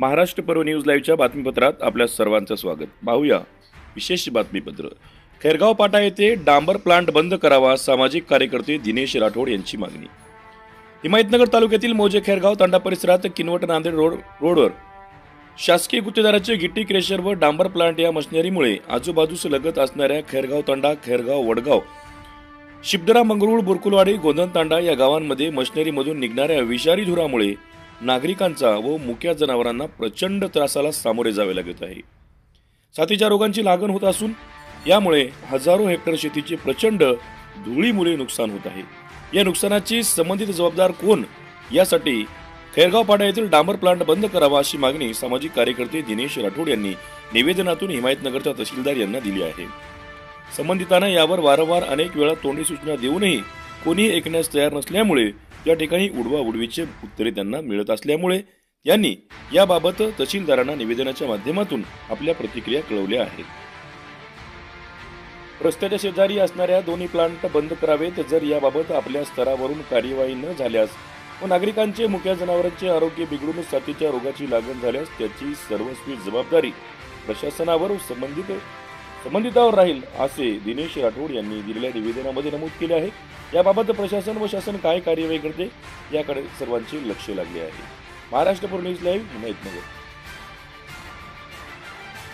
महाराष्ट्र पर्व न्यूज लाईव्हच्या बातमीपत्रात आपल्या सर्वांचं स्वागत. पाहूया विशेष बातमीपत्र. खैरगाव पाटा येथे डांबर प्लांट बंद करावा सामाजिक कार्यकर्ते दिनेश राठोड यांची मागणी. हिमायतनगर तालुक्यातील मोजे खैरगाव तांडा परिसरात किनवट नांदेड रोड रोडवर शासकीय गुत्तेदाराचे गिट्टी क्रेशर व डांबर प्लांट या मशिनरीमुळे आजूबाजूस लगत असणाऱ्या खैरगाव तांडा खैरगाव वडगाव शिबदरा मंगरुळ बुरकुलवाडी गोंधन तांडा या गावांमध्ये मशिनरीमधून निघणाऱ्या विषारी धुरामुळे नागरिकांचा व मुक्या जनावरांना प्रचंड त्रासाला सामोरे जावे लागत आहे. साथीच्या रोगांची लागण होत असून यामुळे हजारो हेक्टर शेतीचे प्रचंड धुळीमुळे नुकसान होत आहे. या नुकसानाची संबंधित जबाबदार कोण? यासाठी खैरगाव पाडा येथील डांबर प्लांट बंद करावा अशी मागणी सामाजिक कार्यकर्ते दिनेश राठोड यांनी निवेदनातून हिमायतनगरच्या तहसीलदार यांना दिली आहे. संबंधितांना यावर वारंवार अनेक वेळा तोंडी सूचना देऊनही कोणीही ऐकण्यास तयार नसल्यामुळे या ठिकाणी उडवा उडवीचे उत्तरे त्यांना मिळत असल्यामुळे यांनी याबाबत तहसीलदारांना निवेदनाच्या माध्यमातून आपल्या प्रतिक्रिया कळवल्या आहेत. रस्त्याच्या शेजारी असणाऱ्या दोन्ही प्लांट बंद करावेत जर याबाबत आपल्या स्तरावरून कार्यवाही न झाल्यास व नागरिकांचे मुख्या जनावरांचे आरोग्य बिघडून साथीच्या रोगाची लागण झाल्यास त्याची सर्वस्वी जबाबदारी प्रशासनावर संबंधित संबंधितावर राहील असे दिनेश राठोड यांनी दिलेल्या निवेदनामध्ये नमूद केले आहे. याबाबत प्रशासन व शासन काय कार्यवाही करते याकडे सर्वांचे लक्ष लागले आहे. महाराष्ट्र पूर्ण न्यूज लाईव्ह हिमायतनगर